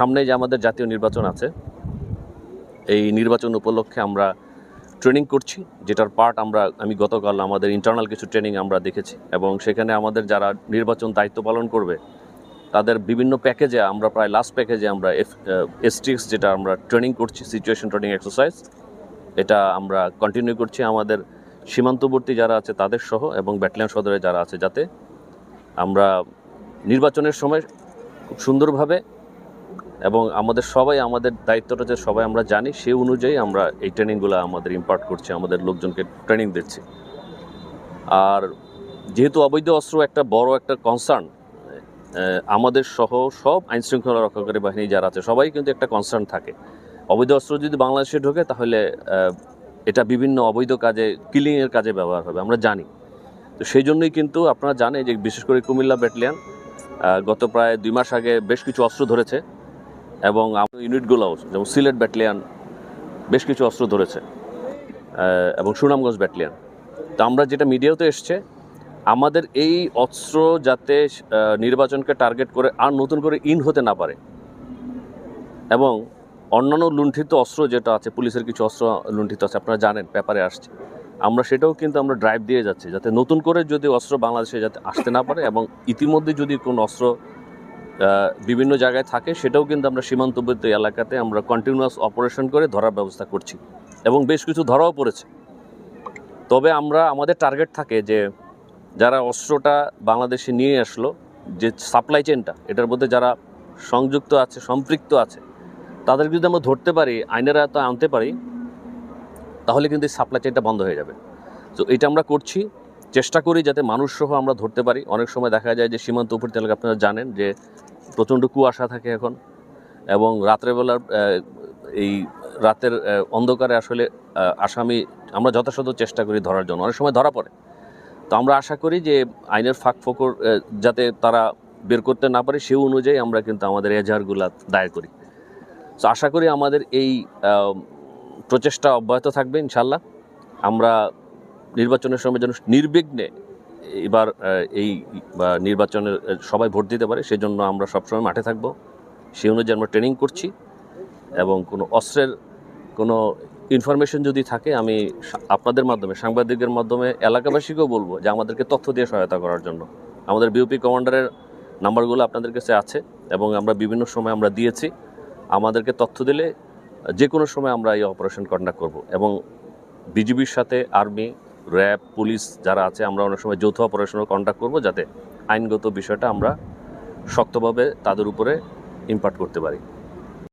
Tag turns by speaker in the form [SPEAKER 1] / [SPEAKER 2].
[SPEAKER 1] সামনে যে আমাদের জাতীয় নির্বাচন আছে, এই নির্বাচন উপলক্ষে আমরা ট্রেনিং করছি, যেটার পার্ট আমরা, আমি গতকাল আমাদের ইন্টারনাল কিছু ট্রেনিং আমরা দেখেছি এবং সেখানে আমাদের যারা নির্বাচন দায়িত্ব পালন করবে, তাদের বিভিন্ন প্যাকেজে আমরা প্রায় লাস্ট প্যাকেজে আমরা এফ যেটা আমরা ট্রেনিং করছি সিচুয়েশন ট্রেনিং এক্সারসাইজ এটা আমরা কন্টিনিউ করছি আমাদের সীমান্তবর্তী যারা আছে তাদের সহ এবং ব্যাটালিয়ন সদরে যারা আছে যাতে আমরা নির্বাচনের সময় খুব সুন্দরভাবে এবং আমাদের সবাই, আমাদের দায়িত্বটা যে সবাই আমরা জানি সেই অনুযায়ী আমরা এই ট্রেনিংগুলো আমাদের ইম্পার্ট করছি, আমাদের লোকজনকে ট্রেনিং দিচ্ছি। আর যেহেতু অবৈধ অস্ত্র একটা বড় একটা কনসার্ন আমাদের সহ সব আইন শৃঙ্খলা রক্ষাকারী বাহিনী যারা আছে, সবাই কিন্তু একটা কনসার্ন থাকে। অবৈধ অস্ত্র যদি বাংলাদেশে ঢোকে, তাহলে এটা বিভিন্ন অবৈধ কাজে কিলিংয়ের কাজে ব্যবহার হবে, আমরা জানি। তো সেই জন্যই কিন্তু আপনারা জানেন যে বিশেষ করে কুমিল্লা ব্যাটালিয়ান গত প্রায় দুই মাস আগে বেশ কিছু অস্ত্র ধরেছে। এবং আমাদের ইউনিটগুলোও, যেমন সিলেট ব্যাটালিয়ান বেশ কিছু অস্ত্র ধরেছে এবং সুনামগঞ্জ ব্যাটালিয়ান। তো আমরা যেটা মিডিয়াতে এসছে, আমাদের এই অস্ত্র যাতে নির্বাচনকে টার্গেট করে আর নতুন করে ইন হতে না পারে, এবং অন্যান্য লুণ্ঠিত অস্ত্র যেটা আছে, পুলিশের কিছু অস্ত্র লুণ্ঠিত আছে, আপনারা জানেন, পেপারে আসছে। আমরা সেটাও কিন্তু আমরা ড্রাইভ দিয়ে যাচ্ছি, যাতে নতুন করে যদি অস্ত্র বাংলাদেশে যাতে আসতে না পারে, এবং ইতিমধ্যে যদি কোনো অস্ত্র বিভিন্ন জায়গায় থাকে, সেটাও কিন্তু আমরা সীমান্তবর্তী এলাকাতে আমরা কন্টিনিউয়াস অপারেশন করে ধরার ব্যবস্থা করছি। এবং বেশ কিছু ধরাও পড়েছে। তবে আমরা, আমাদের টার্গেট থাকে যে, যারা অস্ত্রটা বাংলাদেশে নিয়ে আসলো, যে সাপ্লাই চেনটা এটার মধ্যে যারা সংযুক্ত আছে, সম্পৃক্ত আছে তাদের যদি আমরা ধরতে পারি, আইনের আয়ত্ত আনতে পারি, তাহলে কিন্তু এই সাপ্লাই চেনটা বন্ধ হয়ে যাবে। তো এটা আমরা করছি। চেষ্টা করি যাতে মানুষ সহ আমরা ধরতে পারি। অনেক সময় দেখা যায় যে সীমান্ত উপর এলাকা আপনারা জানেন যে প্রচণ্ড কুয়াশা থাকে এখন এবং রাত্রেবেলার এই রাতের অন্ধকারে আসলে আসামি আমরা যথাযথ চেষ্টা করি ধরার জন্য। অনেক সময় ধরা পড়ে। তো আমরা আশা করি যে আইনের ফাঁক ফোকর যাতে তারা বের করতে না পারে সেই অনুযায়ী আমরা কিন্তু আমাদের এজাহারগুলা দায়ের করি। তো আশা করি আমাদের এই প্রচেষ্টা অব্যাহত থাকবে ইনশাল্লাহ আমরা নির্বাচনের সময় যেন নির্বিঘ্নে এবার এই নির্বাচনের সবাই ভোট দিতে পারে, সেজন্য আমরা সবসময় মাঠে থাকব। সেই অনুযায়ী আমরা ট্রেনিং করছি এবং কোনো অস্ত্রের, কোনো ইনফরমেশন যদি থাকে, আমি সা- আপনাদের মাধ্যমে সাংবাদিকের মাধ্যমে এলাকাবাসীকেও বলব যে আমাদেরকে তথ্য দিয়ে সহায়তা করার জন্য। আমাদের বিউপি কমান্ডারের নাম্বারগুলো আপনাদের কাছে আছে এবং আমরা বিভিন্ন সময় আমরা দিয়েছি। আমাদেরকে তথ্য দিলে যে কোনো সময় আমরা এই অপারেশন কন্ডাক্ট করব এবং বিজিবির সাথে আর্মি র্যাব, পুলিশ যারা আছে, আমরা অনেক সময় যৌথ অপারেশনও কন্ডাক্ট করব যাতে আইনগত বিষয়টা আমরা শক্তভাবে তাদের উপরে ইম্পার্ট করতে পারি।